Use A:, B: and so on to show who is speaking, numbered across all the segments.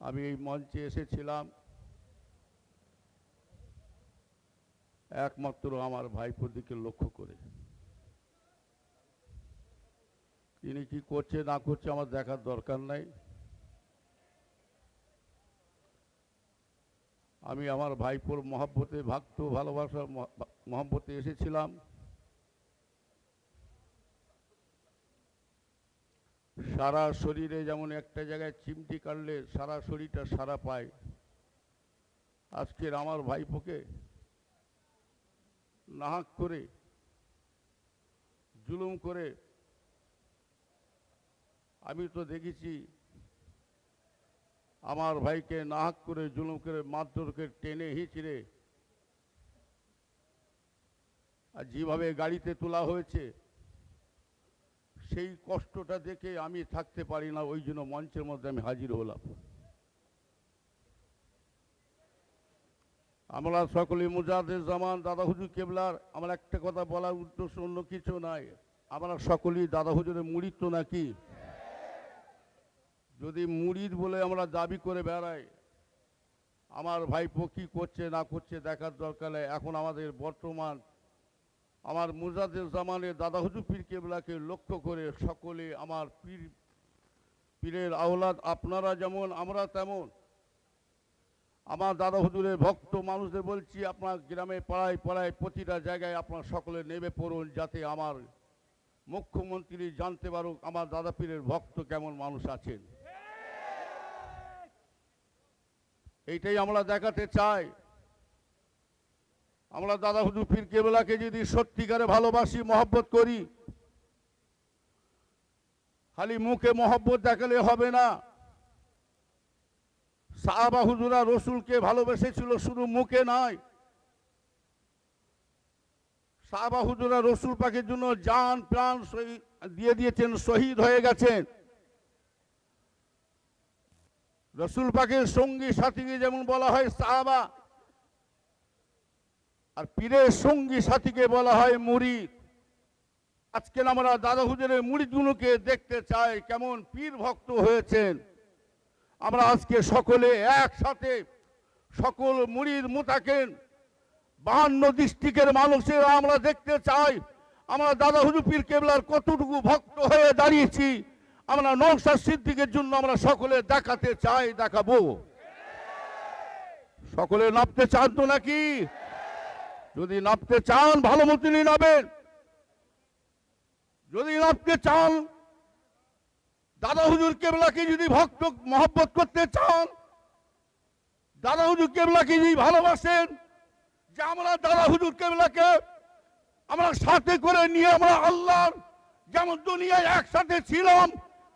A: আমি এই মঞ্চে এসেছিলাম। একমাত্র আমার ভাইপোর দিকে লক্ষ্য করে। তিনি কি করছে, না করছে আমার দেখার দরকার নাই। আমি আমার ভাইপোর মহাব্বতে, ভক্ত ভালোবাসার মহাব্বতে এসেছিলাম। সারা শরীরে যেমন একটা জায়গায় চিমটি কাটলে সারা শরীরটা সারা পায়। আজকের আমার ভাইপোকে নাহাক করে, জুলুম করে আমি তো দেখেছি আমার ভাইকে নাহাক করে, জুলুম করে, মারধরকে টেনে হিঁচড়ে আর যেভাবে গাড়িতে তোলা হয়েছে সেই কষ্টটা দেখে আমি থাকতে পারি না, ওই জন্য মঞ্চের মধ্যে আমি হাজির হলাম। আমরা সকলে মুজাদের জামান, দাদা হুজুর কেবলার, আমার একটা কথা বলার উদ্দেশ্য অন্য কিছু নাই। আমরা সকলেই দাদা হুজুরের মুড়িদ তো নাকি? যদি মুড়িদ বলে আমরা দাবি করে বেড়াই, আমার ভাইপো কি করছে না করছে দেখার দরকার এখন আমাদের বর্তমান আমার মুজাদের জামানের দাদা হুজুর পীর কেবলাকে লক্ষ্য করে সকলে আমার পীর, পীরের আওলাদ আপনারা যেমন, আমরা তেমন। আমার দাদা হুজুরের ভক্ত মানুষদের বলছি, আপনার গ্রামে পাড়ায় পাড়ায় প্রতিটা জায়গায় আপনার সকলে নেমে পড়ুন যাতে আমার মুখ্যমন্ত্রী জানতে পারুক আমার দাদা পীরের ভক্ত কেমন মানুষ আছেন। এইটাই আমরা দেখাতে চাই। আমরা দাদা হুজুর পীর কেবলাকে যদি সত্যিকারে ভালোবাসি, মহব্বত করি, খালি মুখে মহব্বত দেখালে হবে না। সাহাবা হুজুরা রসুলকে ভালোবেসেছিল, শুধু মুখে নয়। সাহাবা হুজুরা রসুল পাখির জন্য যান প্রাণ দিয়ে দিয়েছেন, শহীদ হয়ে গেছেন। রসুল পাখির সঙ্গী সাথীকে যেমন বলা হয় সাহাবা আর পীরের সঙ্গী সাথীকে বলা হয় মুরিদ আজকে আমরা দাদা হুজুরের দেখতে চাই, কেমন পীর ভক্ত হয়েছেন। আমরা আজকে সকলে একসাথে সকল মুড়ির মোতাকেন, বাহান্ন ডিস্ট্রিক্টের মানুষের আমরা দেখতে চাই। আমরা দাদা হুজুর পীর কেবলার কতটুকু ভক্ত হয়ে দাঁড়িয়েছি, আমরা নৌসার সিদ্দিকের জন্য আমরা সকলে দেখাতে চাই, দেখাবো। সকলে নামতে চান তো নাকি? যদি নামতে চান, ভালো মতনই নামেন যদি নামতে চান, দাদা হুজুর কেবলাকে যদি ভক্ত মহব্বত করতে চান, দাদা হুজুর কেবলাকে যদি ভালোবাসেন, যে আমরা দাদা হুজুর কেবলাকে আমরা সাথে করে নিয়ে আমরা আল্লাহর যেমন দুনিয়ায় একসাথে ছিলাম,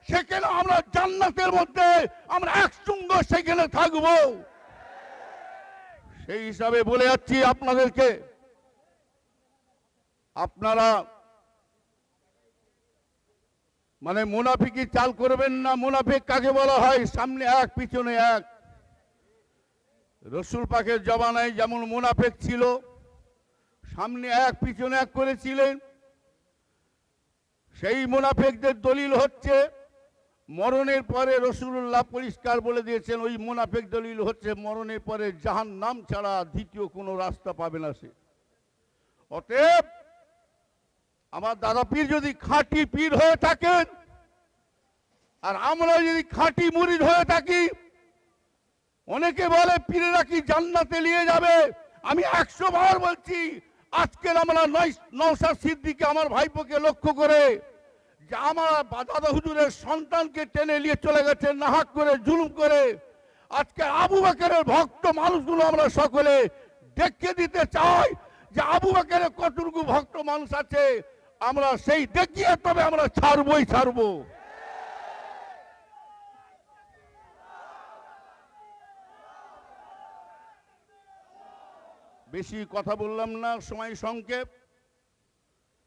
A: সেখানে আমরা জান্নাতের মধ্যে আমরা একসঙ্গে সেখানে থাকব। সেই হিসাবে বলে যাচ্ছি আপনাদেরকে। আপনারা মানে মুনাফিকি চাল করবেন না মুনাফিক কাকে বলা হয়? সামনে এক, পিছনে এক। রসুল পাকের জমানায় যেমন মুনাফেক ছিল, সামনে এক, পিছনে এক করেছিলেন। সেই মুনাফেকদের দলিল হচ্ছে মরণের পরে রসুল্লাহ পরিষ্কার বলে দিয়েছেন, ওই মুনাফেক দলিল হচ্ছে মরণের পরে জাহান নাম ছাড়া দ্বিতীয় কোনো রাস্তা পাবে না সে। অতএব আমার দাদা পীর যদি খাঁটি পীর হয়ে থাকেন, আর আমরা যদি খাঁটি মুরিদ হয়ে থাকি, অনেকে বলে পীরেরা কি জান্নাতে নিয়ে যাবে? আমি একশো বার বলছি, আজকের আমরা নয় নৌসার সিদ্দিকে আমার ভাইপোকে লক্ষ্য করে যে আমার দাদা হুজুরের সন্তানকে টেনে নিয়ে চলে গেছে, নাহাক করে, জুলুম করে। আজকে আবু বাকেরের ভক্ত মানুষগুলো আমরা সকলে দেখে দিতে চাই যে আবু বাকেরের কতটুকু ভক্ত মানুষ আছে, আমরা সেই দেখিয়ে তবে আমরা ছাড়বই ছাড়বো। বেশি কথা বললাম না, সময় সংক্ষেপ।